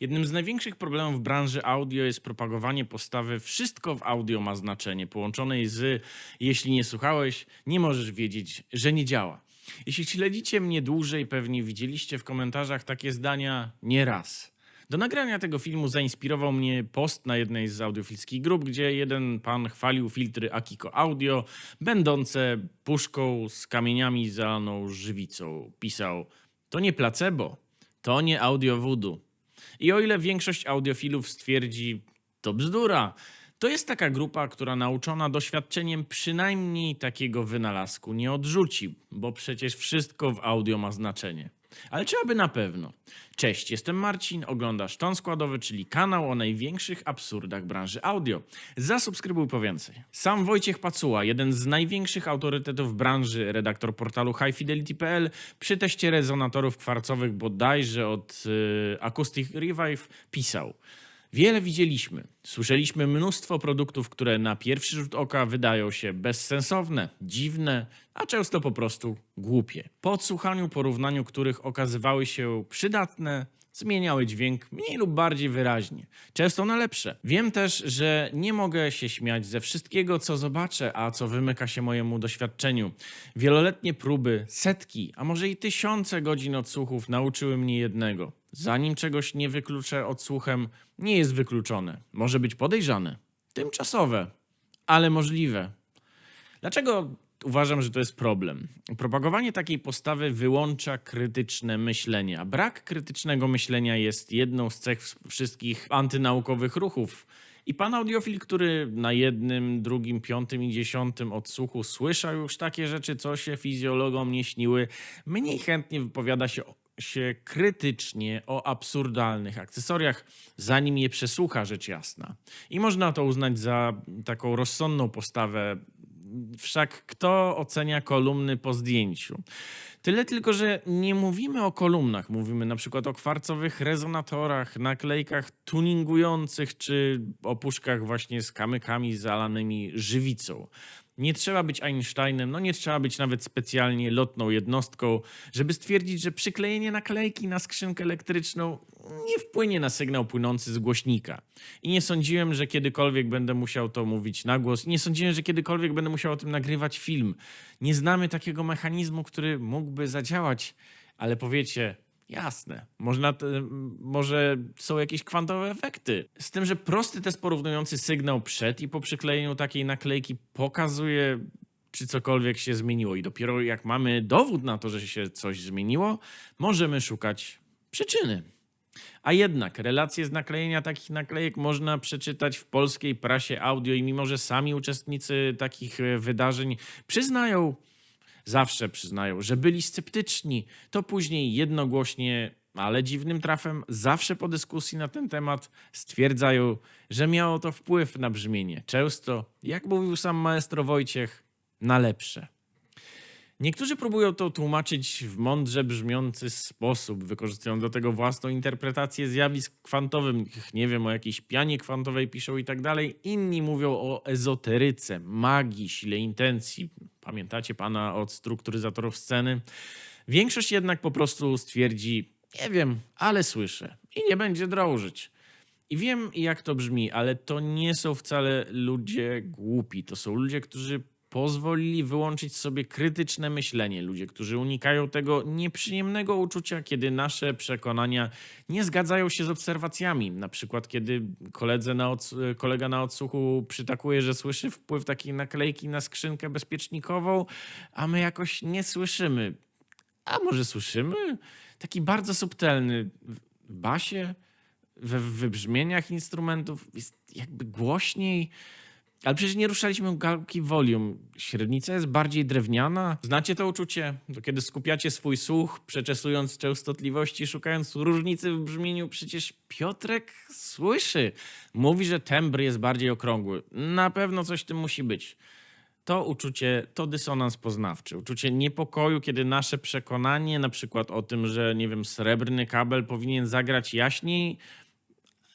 Jednym z największych problemów branży audio jest propagowanie postawy wszystko w audio ma znaczenie, połączonej z jeśli nie słuchałeś, nie możesz wiedzieć, że nie działa. Jeśli śledzicie mnie dłużej, pewnie widzieliście w komentarzach takie zdania nie raz. Do nagrania tego filmu zainspirował mnie post na jednej z audiofilskich grup, gdzie jeden pan chwalił filtry Akiko Audio, będące puszką z kamieniami zalaną żywicą. Pisał, to nie placebo, to nie audio voodoo. I o ile większość audiofilów stwierdzi, to bzdura, to jest taka grupa, która nauczona doświadczeniem przynajmniej takiego wynalazku nie odrzuci, bo przecież wszystko w audio ma znaczenie. Ale czy aby na pewno? Cześć, jestem Marcin, oglądasz Ton Składowy, czyli kanał o największych absurdach branży audio. Zasubskrybuj po więcej. Sam Wojciech Pacuła, jeden z największych autorytetów branży, redaktor portalu highfidelity.pl, przy teście rezonatorów kwarcowych bodajże od y, Acoustic Revive pisał – Wiele widzieliśmy. Słyszeliśmy mnóstwo produktów, które na pierwszy rzut oka wydają się bezsensowne, dziwne, a często po prostu głupie. Po odsłuchaniu, porównaniu których okazywały się przydatne, zmieniały dźwięk mniej lub bardziej wyraźnie, często na lepsze. Wiem też, że nie mogę się śmiać ze wszystkiego, co zobaczę, a co wymyka się mojemu doświadczeniu. Wieloletnie próby, setki, a może i tysiące godzin odsłuchów nauczyły mnie jednego. Zanim czegoś nie wykluczę odsłuchem, nie jest wykluczone. Może być podejrzane, tymczasowe, ale możliwe. Dlaczego uważam, że to jest problem? Propagowanie takiej postawy wyłącza krytyczne myślenie, a brak krytycznego myślenia jest jedną z cech wszystkich antynaukowych ruchów. I pan audiofil, który na jednym, drugim, piątym i dziesiątym odsłuchu słyszał już takie rzeczy, co się fizjologom nie śniły, mniej chętnie wypowiada się się krytycznie o absurdalnych akcesoriach, zanim je przesłucha, rzecz jasna. I można to uznać za taką rozsądną postawę. Wszak kto ocenia kolumny po zdjęciu? Tyle tylko, że nie mówimy o kolumnach, mówimy na przykład o kwarcowych rezonatorach, naklejkach tuningujących czy o puszkach właśnie z kamykami zalanymi żywicą. Nie trzeba być Einsteinem, no nie trzeba być nawet specjalnie lotną jednostką, żeby stwierdzić, że przyklejenie naklejki na skrzynkę elektryczną nie wpłynie na sygnał płynący z głośnika. I nie sądziłem, że kiedykolwiek będę musiał to mówić na głos. Nie sądziłem, że kiedykolwiek będę musiał o tym nagrywać film. Nie znamy takiego mechanizmu, który mógłby zadziałać, ale powiecie, Jasne. Można te, może są jakieś kwantowe efekty. Z tym, że prosty test porównujący sygnał przed i po przyklejeniu takiej naklejki pokazuje, czy cokolwiek się zmieniło. I dopiero jak mamy dowód na to, że się coś zmieniło, możemy szukać przyczyny. A jednak relacje z naklejenia takich naklejek można przeczytać w polskiej prasie audio i mimo, że sami uczestnicy takich e, wydarzeń przyznają, zawsze przyznają, że byli sceptyczni, to później jednogłośnie, ale dziwnym trafem, zawsze po dyskusji na ten temat stwierdzają, że miało to wpływ na brzmienie. Często, jak mówił sam maestro Wojciech, na lepsze. Niektórzy próbują to tłumaczyć w mądrze brzmiący sposób, wykorzystują do tego własną interpretację zjawisk kwantowych. Nie wiem, o jakiejś pianie kwantowej piszą i tak dalej. Inni mówią o ezoteryce, magii, sile intencji. Pamiętacie pana od strukturyzatorów sceny? Większość jednak po prostu stwierdzi, nie wiem, ale słyszę i nie będzie drążyć. I wiem, jak to brzmi, ale to nie są wcale ludzie głupi. To są ludzie, którzy pozwolili wyłączyć sobie krytyczne myślenie. Ludzie, którzy unikają tego nieprzyjemnego uczucia, kiedy nasze przekonania nie zgadzają się z obserwacjami. Na przykład, kiedy koledze na kolega na odsłuchu przytakuje, że słyszy wpływ takiej naklejki na skrzynkę bezpiecznikową, a my jakoś nie słyszymy. A może słyszymy? Taki bardzo subtelny w basie, we wybrzmieniach instrumentów jest jakby głośniej. Ale przecież nie ruszaliśmy gałki volume. Średnica jest bardziej drewniana. Znacie to uczucie? To kiedy skupiacie swój słuch, przeczesując częstotliwości, szukając różnicy w brzmieniu, przecież Piotrek słyszy. Mówi, że tembr jest bardziej okrągły. Na pewno coś w tym musi być. To uczucie to dysonans poznawczy, uczucie niepokoju, kiedy nasze przekonanie, na przykład o tym, że nie wiem, srebrny kabel powinien zagrać jaśniej,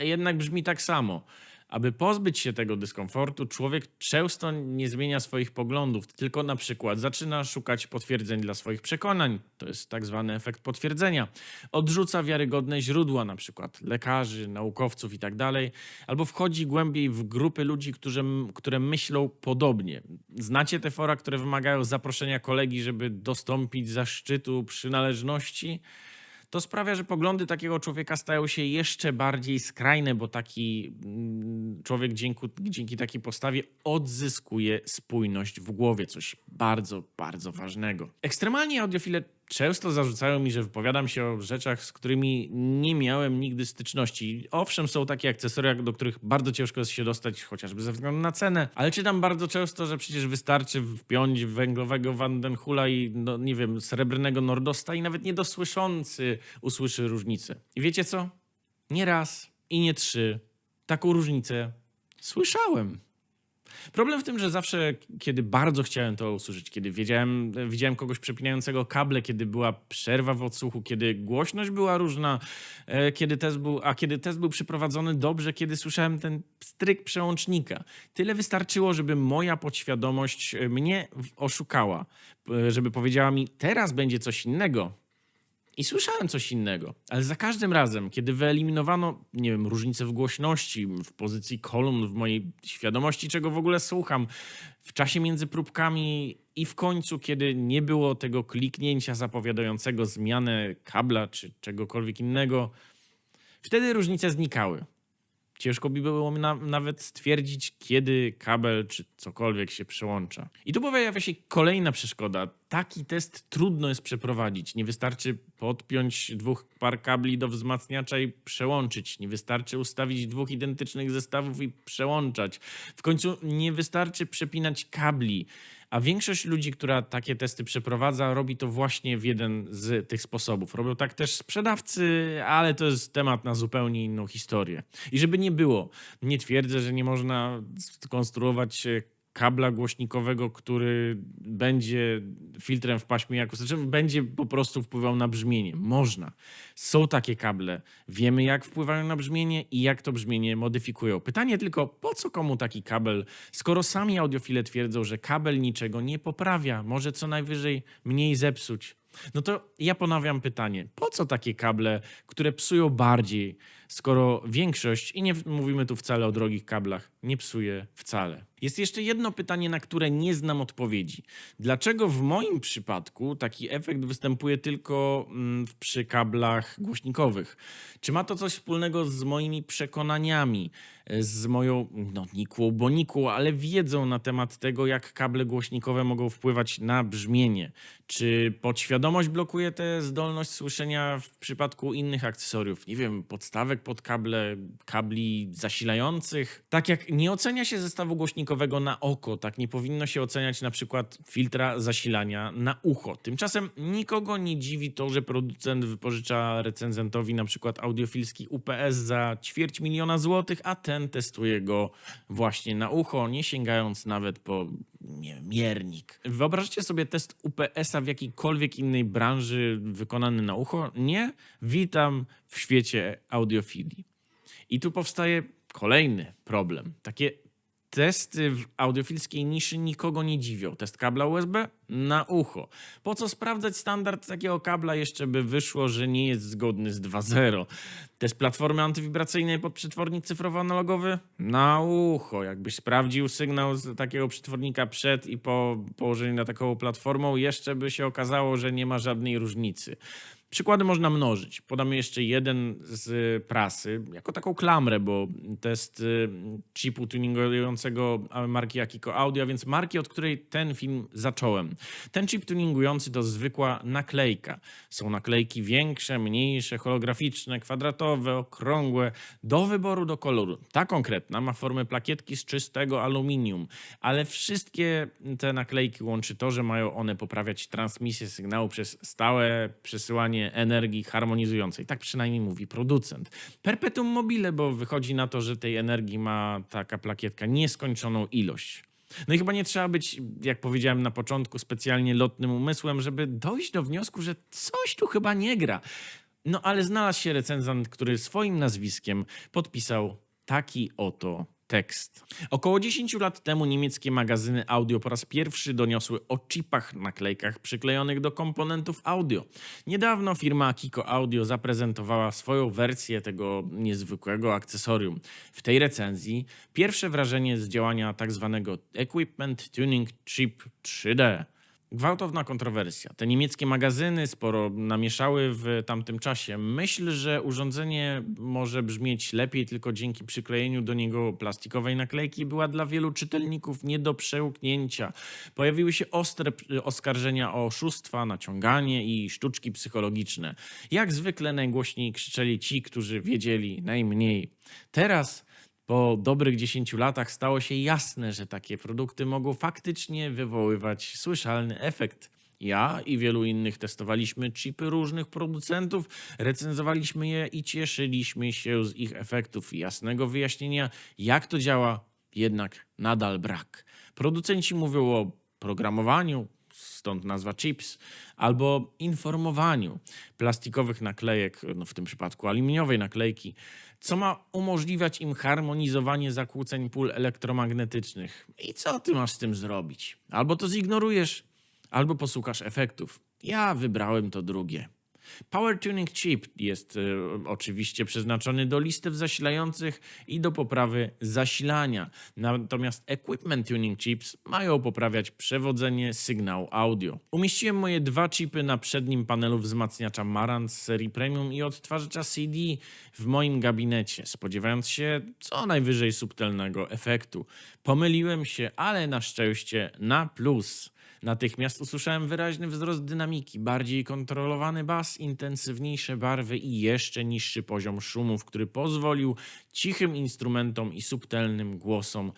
jednak brzmi tak samo. Aby pozbyć się tego dyskomfortu, człowiek często nie zmienia swoich poglądów, tylko na przykład zaczyna szukać potwierdzeń dla swoich przekonań. To jest tak zwany efekt potwierdzenia. Odrzuca wiarygodne źródła, na przykład lekarzy, naukowców i tak albo wchodzi głębiej w grupy ludzi, którzy, które myślą podobnie. Znacie te fora, które wymagają zaproszenia kolegi, żeby dostąpić zaszczytu przynależności? To sprawia, że poglądy takiego człowieka stają się jeszcze bardziej skrajne, bo taki mm, człowiek dzięki, dzięki takiej postawie odzyskuje spójność w głowie, coś bardzo, bardzo ważnego. Ekstremalni audiofile często zarzucają mi, że wypowiadam się o rzeczach, z którymi nie miałem nigdy styczności. Owszem, są takie akcesoria, do których bardzo ciężko jest się dostać, chociażby ze względu na cenę, ale czytam bardzo często, że przecież wystarczy wpiąć węglowego Vandenhula i, no, nie wiem, srebrnego Nordosta i nawet niedosłyszący usłyszy różnicę. I wiecie co? Nie raz i nie trzy taką różnicę słyszałem. Problem w tym, że zawsze, kiedy bardzo chciałem to usłyszeć, kiedy wiedziałem, widziałem kogoś przepinającego kable, kiedy była przerwa w odsłuchu, kiedy głośność była różna, e, kiedy test był, a kiedy test był przeprowadzony dobrze, kiedy słyszałem ten stryk przełącznika. Tyle wystarczyło, żeby moja podświadomość e, mnie oszukała, e, żeby powiedziała mi, teraz będzie coś innego. I słyszałem coś innego, ale za każdym razem, kiedy wyeliminowano, nie wiem, różnice w głośności, w pozycji kolumn, w mojej świadomości, czego w ogóle słucham, w czasie między próbkami i w końcu, kiedy nie było tego kliknięcia zapowiadającego zmianę kabla czy czegokolwiek innego, wtedy różnice znikały. Ciężko by było na, nawet stwierdzić, kiedy kabel czy cokolwiek się przełącza. I tu pojawia się kolejna przeszkoda. Taki test trudno jest przeprowadzić. Nie wystarczy podpiąć dwóch par kabli do wzmacniacza i przełączyć. Nie wystarczy ustawić dwóch identycznych zestawów i przełączać. W końcu nie wystarczy przepinać kabli. A większość ludzi, która takie testy przeprowadza, robi to właśnie w jeden z tych sposobów. Robią tak też sprzedawcy, ale to jest temat na zupełnie inną historię. I żeby nie było, nie twierdzę, że nie można skonstruować kabla głośnikowego, który będzie filtrem w paśmie akustycznym, będzie po prostu wpływał na brzmienie. Można. Są takie kable. Wiemy, jak wpływają na brzmienie i jak to brzmienie modyfikują. Pytanie tylko, po co komu taki kabel, skoro sami audiofile twierdzą, że kabel niczego nie poprawia, może co najwyżej mniej zepsuć. No to ja ponawiam pytanie, po co takie kable, które psują bardziej, skoro większość, i nie mówimy tu wcale o drogich kablach, nie psuje wcale? Jest jeszcze jedno pytanie, na które nie znam odpowiedzi. Dlaczego w moim przypadku taki efekt występuje tylko mm, przy kablach głośnikowych? Czy ma to coś wspólnego z moimi przekonaniami, z moją no, nikłą, bo nikłą, ale wiedzą na temat tego, jak kable głośnikowe mogą wpływać na brzmienie? Czy podświadomość blokuje tę zdolność słyszenia w przypadku innych akcesoriów? Nie wiem, podstawek pod kable, kabli zasilających? Tak jak nie ocenia się zestawu głośnikowego na oko, tak nie powinno się oceniać na przykład filtra zasilania na ucho. Tymczasem nikogo nie dziwi to, że producent wypożycza recenzentowi na przykład audiofilski UPS za ćwierć miliona złotych, a ten testuje go właśnie na ucho, nie sięgając nawet po nie miernik. Wyobraźcie sobie test UPS-a w jakiejkolwiek innej branży wykonany na ucho? Nie? Witam w świecie audiofilii. I tu powstaje kolejny problem. Takie testy w audiofilskiej niszy nikogo nie dziwią. Test kabla USB na ucho. Po co sprawdzać standard takiego kabla jeszcze by wyszło, że nie jest zgodny z 2.0? Test platformy antywibracyjnej pod przetwornik cyfrowo-analogowy na ucho. Jakbyś sprawdził sygnał z takiego przetwornika przed i po położeniu na taką platformą, jeszcze by się okazało, że nie ma żadnej różnicy. Przykłady można mnożyć. Podamy jeszcze jeden z prasy, jako taką klamrę, bo test y, chipu tuningującego marki Akiko Audio, więc marki, od której ten film zacząłem. Ten chip tuningujący to zwykła naklejka. Są naklejki większe, mniejsze, holograficzne, kwadratowe, okrągłe, do wyboru, do koloru. Ta konkretna ma formę plakietki z czystego aluminium, ale wszystkie te naklejki łączy to, że mają one poprawiać transmisję sygnału przez stałe przesyłanie energii harmonizującej. Tak przynajmniej mówi producent. Perpetuum mobile, bo wychodzi na to, że tej energii ma taka plakietka nieskończoną ilość. No i chyba nie trzeba być, jak powiedziałem na początku, specjalnie lotnym umysłem, żeby dojść do wniosku, że coś tu chyba nie gra. No ale znalazł się recenzent, który swoim nazwiskiem podpisał taki oto tekst. Około 10 lat temu niemieckie magazyny audio po raz pierwszy doniosły o chipach naklejkach przyklejonych do komponentów audio. Niedawno firma Kiko Audio zaprezentowała swoją wersję tego niezwykłego akcesorium. W tej recenzji pierwsze wrażenie z działania tak zwanego Equipment Tuning Chip 3D. Gwałtowna kontrowersja. Te niemieckie magazyny sporo namieszały w tamtym czasie. Myśl, że urządzenie może brzmieć lepiej tylko dzięki przyklejeniu do niego plastikowej naklejki, była dla wielu czytelników nie do przełknięcia. Pojawiły się ostre oskarżenia o oszustwa, naciąganie i sztuczki psychologiczne. Jak zwykle najgłośniej krzyczeli ci, którzy wiedzieli najmniej. Teraz po dobrych 10 latach stało się jasne, że takie produkty mogą faktycznie wywoływać słyszalny efekt. Ja i wielu innych testowaliśmy chipy różnych producentów, recenzowaliśmy je i cieszyliśmy się z ich efektów. Jasnego wyjaśnienia, jak to działa, jednak nadal brak. Producenci mówią o programowaniu, stąd nazwa chips, albo informowaniu plastikowych naklejek, no w tym przypadku aluminiowej naklejki, co ma umożliwiać im harmonizowanie zakłóceń pól elektromagnetycznych. I co ty masz z tym zrobić? Albo to zignorujesz, albo posłuchasz efektów. Ja wybrałem to drugie. Power Tuning Chip jest e, oczywiście przeznaczony do listew zasilających i do poprawy zasilania. Natomiast Equipment Tuning Chips mają poprawiać przewodzenie sygnału audio. Umieściłem moje dwa chipy na przednim panelu wzmacniacza Marantz serii Premium i odtwarzacza CD w moim gabinecie, spodziewając się co najwyżej subtelnego efektu. Pomyliłem się, ale na szczęście na plus. Natychmiast usłyszałem wyraźny wzrost dynamiki, bardziej kontrolowany bas, intensywniejsze barwy i jeszcze niższy poziom szumów, który pozwolił cichym instrumentom i subtelnym głosom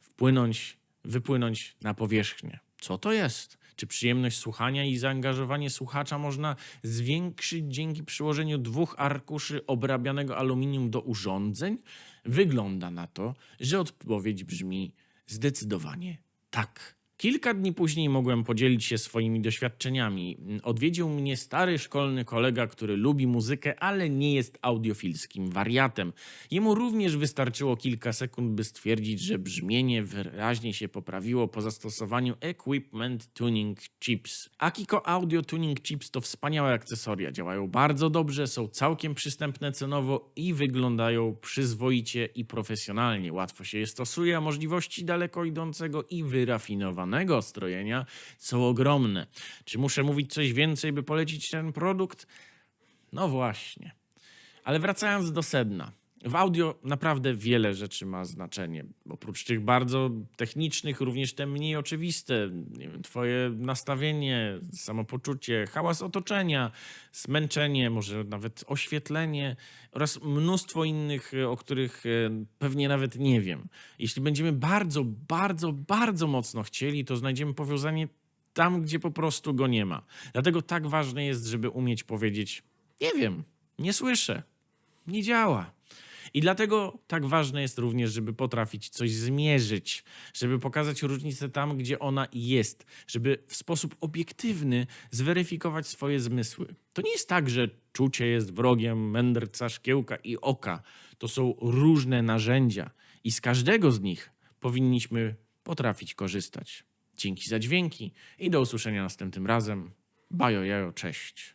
wpłynąć, wypłynąć na powierzchnię. Co to jest? Czy przyjemność słuchania i zaangażowanie słuchacza można zwiększyć dzięki przyłożeniu dwóch arkuszy obrabianego aluminium do urządzeń? Wygląda na to, że odpowiedź brzmi zdecydowanie tak. Kilka dni później mogłem podzielić się swoimi doświadczeniami. Odwiedził mnie stary szkolny kolega, który lubi muzykę, ale nie jest audiofilskim wariatem. Jemu również wystarczyło kilka sekund, by stwierdzić, że brzmienie wyraźnie się poprawiło po zastosowaniu Equipment Tuning Chips. Akiko Audio Tuning Chips to wspaniałe akcesoria. Działają bardzo dobrze, są całkiem przystępne cenowo i wyglądają przyzwoicie i profesjonalnie. Łatwo się je stosuje, a możliwości daleko idącego i wyrafinowanego strojenia są ogromne. Czy muszę mówić coś więcej, by polecić ten produkt? No właśnie. Ale wracając do sedna. W audio naprawdę wiele rzeczy ma znaczenie. Oprócz tych bardzo technicznych, również te mniej oczywiste. Wiem, twoje nastawienie, samopoczucie, hałas otoczenia, zmęczenie, może nawet oświetlenie oraz mnóstwo innych, o których e, pewnie nawet nie wiem. Jeśli będziemy bardzo, bardzo, bardzo mocno chcieli, to znajdziemy powiązanie tam, gdzie po prostu go nie ma. Dlatego tak ważne jest, żeby umieć powiedzieć: Nie wiem, nie słyszę, nie działa. I dlatego tak ważne jest również, żeby potrafić coś zmierzyć, żeby pokazać różnicę tam, gdzie ona jest, żeby w sposób obiektywny zweryfikować swoje zmysły. To nie jest tak, że czucie jest wrogiem mędrca, szkiełka i oka. To są różne narzędzia i z każdego z nich powinniśmy potrafić korzystać. Dzięki za dźwięki i do usłyszenia następnym razem. Bajo jajo, cześć.